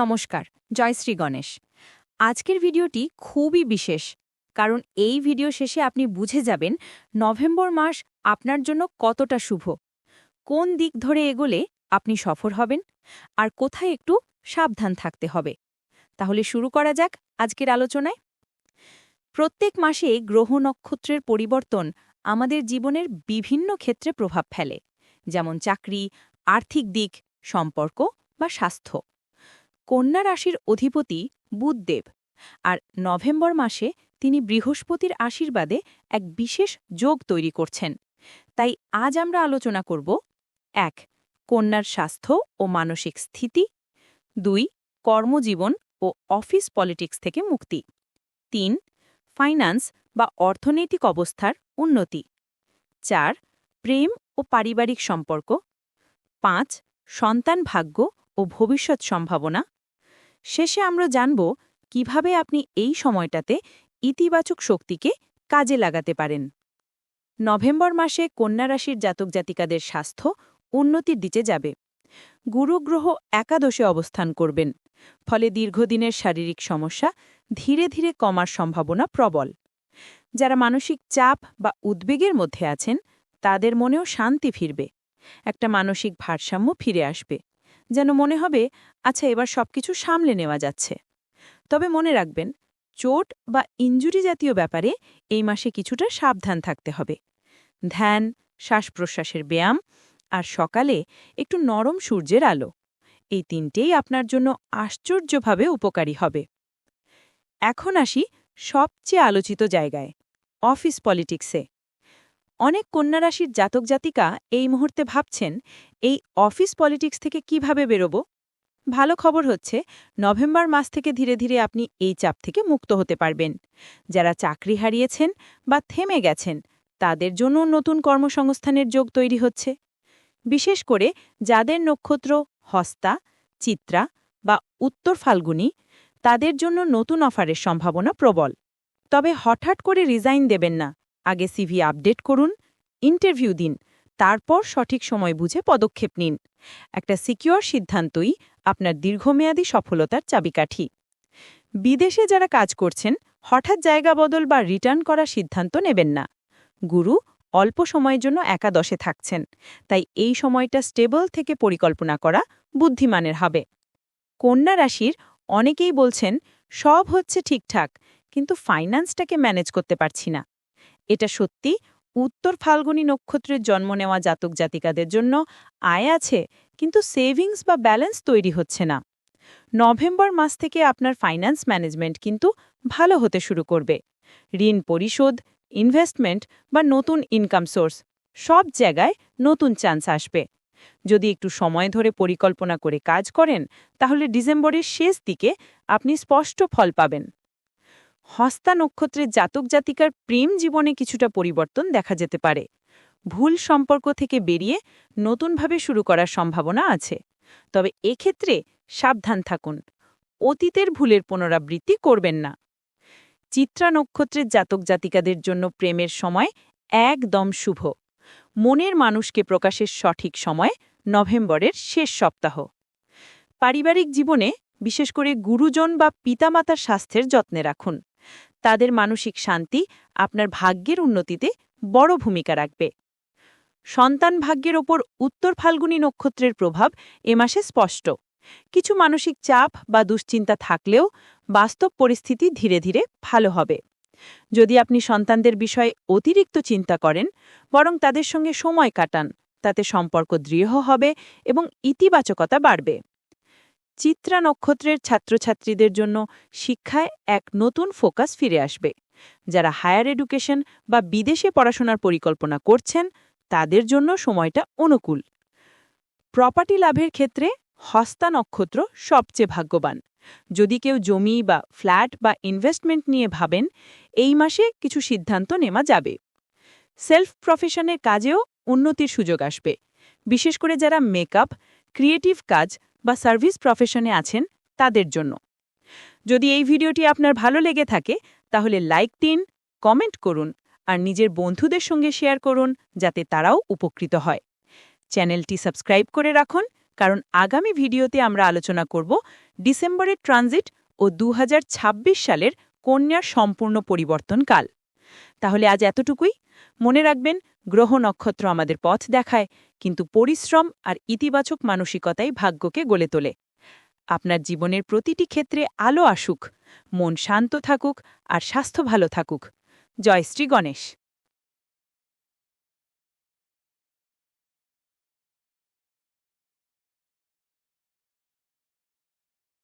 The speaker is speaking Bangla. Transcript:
নমস্কার জয়শ্রী গণেশ। আজকের ভিডিওটি খুবই বিশেষ, কারণ এই ভিডিও শেষে আপনি বুঝে যাবেন নভেম্বর মাস আপনার জন্য কতটা শুভ। কোন দিক ধরে এগোলে আপনি সফর হবেন, আর কোথায় একটু সাবধান থাকতে হবে। তাহলে শুরু করা যাক আজকের আলোচনায়। প্রত্যেক মাসে গ্রহ নক্ষত্রের পরিবর্তন আমাদের জীবনের বিভিন্ন ক্ষেত্রে প্রভাব ফেলে, যেমন চাকরি, আর্থিক দিক, সম্পর্ক বা স্বাস্থ্য। কন্যা রাশির অধিপতি বুধদেব আর নভেম্বর মাসে তিনি বৃহস্পতির আশীর্বাদে এক বিশেষ যোগ তৈরি করছেন। তাই আজ আমরা আলোচনা করব, এক, কন্যার স্বাস্থ্য ও মানসিক স্থিতি, দুই, কর্মজীবন ও অফিস পলিটিক্স থেকে মুক্তি, তিন, ফাইন্যান্স বা অর্থনৈতিক অবস্থার উন্নতি, চার, প্রেম ও পারিবারিক সম্পর্ক, পাঁচ, সন্তান ভাগ্য ও ভবিষ্যৎ সম্ভাবনা শেষে আমরা জানব কীভাবে আপনি এই সময়টাতে ইতিবাচক শক্তিকে কাজে লাগাতে পারেন। নভেম্বর মাসে কন্যা রাশির জাতক জাতিকাদের স্বাস্থ্য উন্নতির দিকে যাবে। গুরুগ্রহ একাদশে অবস্থান করবেন, ফলে দীর্ঘদিনের শারীরিক সমস্যা ধীরে ধীরে কমার সম্ভাবনা প্রবল। যারা মানসিক চাপ বা উদ্বেগের মধ্যে আছেন, তাদের মনেও শান্তি ফিরবে, একটা মানসিক ভারসাম্য ফিরে আসবে। যেন মনে হবে আচ্ছা এবার সবকিছু সামলে নেওয়া যাচ্ছে। তবে মনে রাখবেন, চোট বা ইঞ্জুরি জাতীয় ব্যাপারে এই মাসে কিছুটা সাবধান থাকতে হবে। ধ্যান শ্বাস প্রশ্বাসের ব্যায়াম আর সকালে একটু নরম সূর্যের আলো, এই তিনটেই আপনার জন্য আশ্চর্যভাবে উপকারী হবে। এখন আসি সবচেয়ে আলোচিত জায়গায়, অফিস পলিটিক্সে। অনেক কন্যারাশির জাতক জাতিকা এই মুহূর্তে ভাবছেন, এই অফিস পলিটিক্স থেকে কীভাবে বেরোব? ভালো খবর হচ্ছে, নভেম্বর মাস থেকে ধীরে ধীরে আপনি এই চাপ থেকে মুক্ত হতে পারবেন। যারা চাকরি হারিয়েছেন বা থেমে গেছেন, তাদের জন্য নতুন কর্মসংস্থানের যোগ তৈরি হচ্ছে। বিশেষ করে যাদের নক্ষত্র, হস্তা, চিত্রা বা উত্তর ফাল্গুনি, তাদের জন্য নতুন অফারের সম্ভাবনা প্রবল। তবে হঠাৎ করে রিজাইন দেবেন না। আগে সিভি আপডেট করুন ইন্টারভিউ দিন, তারপর সঠিক সময় বুঝে পদক্ষেপ নিন। একটা সিকিউর সিদ্ধান্তই আপনার দীর্ঘমেয়াদী সফলতার চাবিকাঠি। বিদেশে যারা কাজ করছেন, হঠাৎ জায়গা বদল বা রিটার্ন করার সিদ্ধান্ত নেবেন না। গুরু অল্প সময়ের জন্য একাদশে থাকছেন, তাই এই সময়টা স্টেবল থেকে পরিকল্পনা করা বুদ্ধিমানের হবে। কন্যা রাশির অনেকেই বলছেন, সব হচ্ছে ঠিকঠাক, কিন্তু ফাইন্যান্সটাকে ম্যানেজ করতে পারছি না। এটা সত্যি? উত্তর ফাল্গুনী নক্ষত্রের জন্ম নেওয়া জাতক জাতিকাদের জন্য আয় আছে, কিন্তু সেভিংস বা ব্যালেন্স তৈরি হচ্ছে না। নভেম্বর মাস থেকে আপনার ফাইন্যান্স ম্যানেজমেন্ট কিন্তু ভালো হতে শুরু করবে। ঋণ পরিশোধ, ইনভেস্টমেন্ট বা নতুন ইনকাম সোর্স, সব জায়গায় নতুন চান্স আসবে। যদি একটু সময় ধরে পরিকল্পনা করে কাজ করেন, তাহলে ডিসেম্বরের শেষ দিকে আপনি স্পষ্ট ফল পাবেন। হস্তা নক্ষত্রের জাতক জাতিকার প্রেম জীবনে কিছুটা পরিবর্তন দেখা যেতে পারে। ভুল সম্পর্ক থেকে বেরিয়ে নতুনভাবে শুরু করার সম্ভাবনা আছে। তবে এক্ষেত্রে সাবধান থাকুন। অতীতের ভুলের পুনরাবৃত্তি করবেন না। চিত্রা নক্ষত্রের জাতক জাতিকাদের জন্য প্রেমের সময় একদম শুভ। মনের মানুষকে প্রকাশের সঠিক সময় নভেম্বরের শেষ সপ্তাহ। পারিবারিক জীবনে বিশেষ করে গুরুজন বা পিতামাতার স্বাস্থ্যের যত্নে রাখুন। তাদের মানসিক শান্তি আপনার ভাগ্যের উন্নতিতে বড় ভূমিকা রাখবে। সন্তান ভাগ্যের ওপর উত্তর ফাল্গুনী নক্ষত্রের প্রভাব এ মাসে স্পষ্ট। কিছু মানসিক চাপ বা দুশ্চিন্তা থাকলেও বাস্তব পরিস্থিতি ধীরে ধীরে ভালো হবে। যদি আপনি সন্তানদের বিষয়ে অতিরিক্ত চিন্তা করেন, বরং তাদের সঙ্গে সময় কাটান, তাতে সম্পর্ক দৃঢ় হবে এবং ইতিবাচকতা বাড়বে। চিত্রা নক্ষত্রের ছাত্রছাত্রীদের জন্য শিক্ষায় এক নতুন ফোকাস ফিরে আসবে। যারা হায়ার এডুকেশন বা বিদেশে পড়াশোনার পরিকল্পনা করছেন, তাদের জন্য সময়টা অনুকূল। প্রপার্টি লাভের ক্ষেত্রে হস্তা নক্ষত্র সবচেয়ে ভাগ্যবান। যদি কেউ জমি বা ফ্ল্যাট বা ইনভেস্টমেন্ট নিয়ে ভাবেন, এই মাসে কিছু সিদ্ধান্ত নেওয়া যাবে। সেলফ প্রফেশনের কাজেও উন্নতির সুযোগ আসবে। বিশেষ করে যারা মেকআপ, ক্রিয়েটিভ কাজ বা সার্ভিস প্রফেশনে আছেন তাদের জন্য। যদি এই ভিডিওটি আপনার ভালো লেগে থাকে, তাহলে লাইক দিন, কমেন্ট করুন, আর নিজের বন্ধুদের সঙ্গে শেয়ার করুন যাতে তারাও উপকৃত হয়। চ্যানেলটি সাবস্ক্রাইব করে রাখুন, কারণ আগামী ভিডিওতে আমরা আলোচনা করব ডিসেম্বরের ট্রানজিট ও দু হাজার ছাব্বিশ সালের কন্যার সম্পূর্ণ পরিবর্তনকাল। তাহলে আজ এতটুকুই। মনে রাখবেন গ্রহ নক্ষত্র আমাদের পথ দেখায়, কিন্তু পরিশ্রম আর ইতিবাচক মানসিকতাই ভাগ্যকে গলে তোলে। আপনার জীবনের প্রতিটি ক্ষেত্রে আলো আসুক, মন শান্ত থাকুক আর স্বাস্থ্য ভালো থাকুক। জয় শ্রী গণেশ।